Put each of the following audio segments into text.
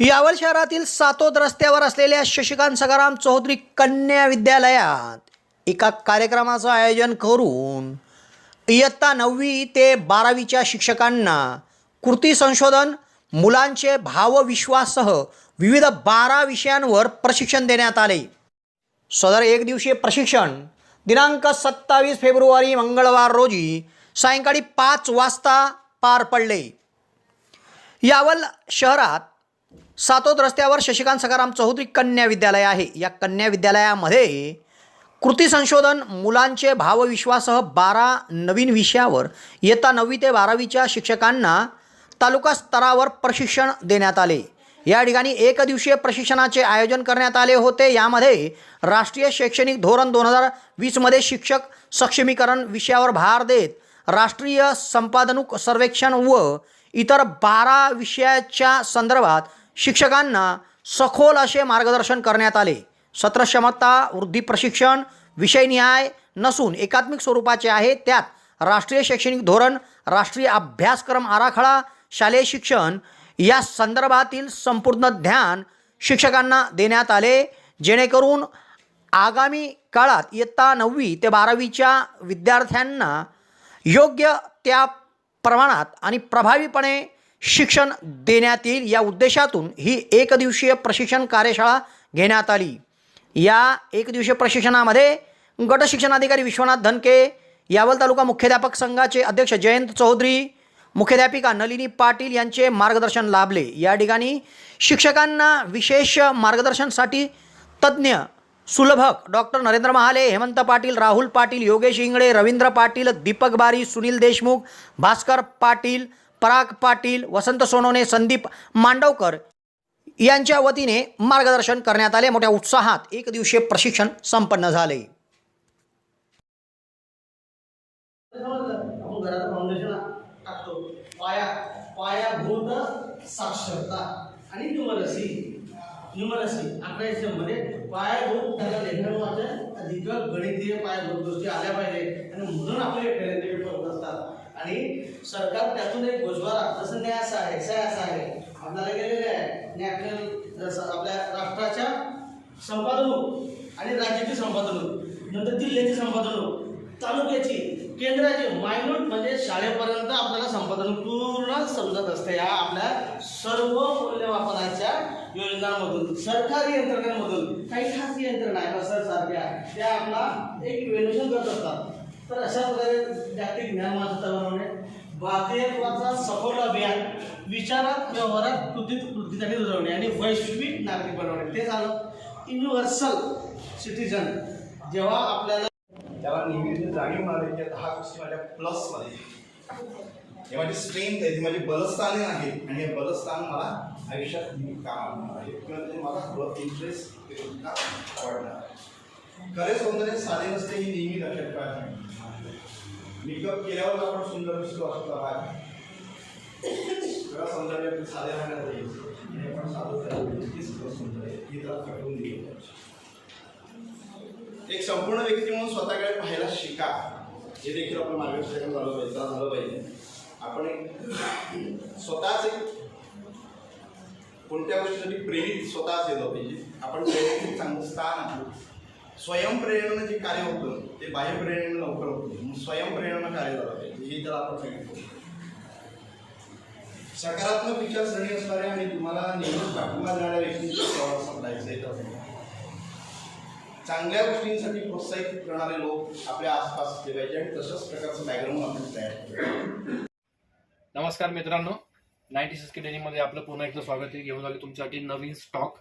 यावल शहरातील सातोद रस्त्यावर असलेल्या शशिकांत सगाराम चौधरी कन्या विद्यालयात एका कार्यक्रमाचं आयोजन करून इयत्ता नववी ते बारावीच्या शिक्षकांना कृती संशोधन मुलांचे भावविश्वाससह विविध बारा विषयांवर प्रशिक्षण देण्यात आले. सदर एक दिवसीय प्रशिक्षण दिनांक सत्तावीस फेब्रुवारी मंगळवार रोजी सायंकाळी पाच वाजता पार पडले. यावल शहरात सातोद रस्त्यावर शशिकांत सखाराम चौधरी कन्या विद्यालय आहे. या कन्या विद्यालयामध्ये कृती संशोधन मुलांचे भावविश्वासह बारा नवीन विषयावर इयत्ता नववी ते बारावीच्या शिक्षकांना तालुका स्तरावर प्रशिक्षण देण्यात आले. या ठिकाणी एकदिवसीय प्रशिक्षणाचे आयोजन करण्यात आले होते. यामध्ये राष्ट्रीय शैक्षणिक धोरण दोन हजार वीसमध्ये शिक्षक सक्षमीकरण विषयावर भार देत राष्ट्रीय संपादनुक सर्वेक्षण व इतर बारा विषयाच्या संदर्भात शिक्षकांना सखोल असे मार्गदर्शन करण्यात आले. सत्र क्षमता वृद्धी प्रशिक्षण विषयनिहाय नसून एकात्मिक स्वरूपाचे आहे. त्यात राष्ट्रीय शैक्षणिक धोरण राष्ट्रीय अभ्यासक्रम आराखडा शालेय शिक्षण या संदर्भातील संपूर्ण ध्यान शिक्षकांना देण्यात आले. जेणेकरून आगामी काळात इयत्ता नववी ते बारावीच्या विद्यार्थ्यांना योग्य त्या प्रमाणात आणि प्रभावीपणे शिक्षण देण्यात येईल. या उद्देशातून ही एकदिवसीय प्रशिक्षण कार्यशाळा घेण्यात आली. या एकदिवसीय प्रशिक्षणामध्ये गट शिक्षणाधिकारी विश्वनाथ धनके यावल तालुका मुख्याध्यापक संघाचे अध्यक्ष जयंत चौधरी मुख्याध्यापिका नलिनी पाटील यांचे मार्गदर्शन लाभले. या ठिकाणी शिक्षकांना विशेष मार्गदर्शनसाठी तज्ज्ञ सुलभक डॉक्टर नरेंद्र महाले हेमंत पाटील राहुल पाटील योगेश इंगळे रवींद्र पाटील दीपक बारी सुनील देशमुख भास्कर पाटील पराग पाटील वसंत सोनवणे संदीप मांडवकर यांच्या वतीने मार्गदर्शन करण्यात आले. मोठ्या उत्साहात एक दिवसीय प्रशिक्षण संपन्न झाले. साक्षरता. आणि पायाभूत त्याला लेखन अधिक गणितीय पायाभूत गोष्टी आल्या पाहिजे. आणि म्हणून आपले पेपर होत असतात आणि सरकार त्यातून एक गोजवारा जसं न्यास आहे सयास आहे. आपल्याला गेलेले आहे. नॅशनल जसं आपल्या राष्ट्राच्या संपादनूक आणि राज्याची संपादनूक नंतर जिल्ह्याची संपादनूक तालुक्याची केंद्राची मायनूट म्हणजे शाळेपर्यंत आपल्याला संपादन पूर्ण समजत असते या आपल्या सर्व मूल्यमापनाच्या योजनांमधून. सरकारी यंत्रणांमधून. काही खास यंत्रणा आहे सर सारख्या त्या आपला एक इव्हॅल्युएशन करत असतात. तर अशा प्रकारे जागतिक ज्ञान मानता बनवणे भारतीयत्वाचा सफल अभियान विचारात व्यवहारात कृतीत कृतीसाठी रुजवणे आणि वैश्विक नागरिक बनवणे. ते झालं युनिव्हर्सल सिटीजन जेव्हा आपल्याला त्याला नेहमी जाणीव मिळाली की दहा गोष्टी माझ्या प्लसमध्ये हे माझी स्ट्रेंथ आहे ती माझी बलस्थाने आहे आणि हे बलस्थान मला आयुष्यात नेहमी काम आणणार आहे. किंवा ते मला इंटरेस्ट वाढणार खरे सौंदर्य साधे नसते ही नेहमी लक्षात ठेवायचं मेकअप केल्यावर आपण सुंदर दिसतो असं प्रभात खरं सौंदर्य साधे राहण्यात येईल हे आपण खरं सौंदर्य. त्याला पटवून पाहिजे. एक संपूर्ण व्यक्ती म्हणून स्वतःकडे पाहायला शिका. हे देखील आपलं मार्गदर्शन झालं पाहिजे. झालं पाहिजे. आपण एक स्वतःच एक कोणत्या गोष्टीसाठी प्रेरित स्वतःच येलं पाहिजे. आपण प्रेरित चांगलं स्थान आहोत स्वयंप्रेरणेनं जे कार्य होतं. ते बाह्यप्रेरणेनं लवकर होतं. स्वयंप्रेरणा कार्य झालं पाहिजे हे त्याला आपण सांगितलं सकारात्मक विचारसरणी असणाऱ्या आणि तुम्हाला नेहमीच पाठिंबा देणाऱ्या व्यक्तींचा प्रवास समजायचं आहे चांगल्या गोष्टींसाठी प्रोत्साहित करणारे लोक आपल्या आसपास असले पाहिजे आणि तशाच प्रकारचं बॅकग्राऊंड आपण तयार नमस्कार मित्रांनो. नाईन्टी सिक्स डेनिममध्ये आपलं पुन्हा एकदा स्वागत आहे. घेऊन आले तुमच्यासाठी नवीन स्टॉक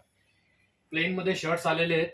प्लेनमध्ये शर्ट्स आलेले आहेत.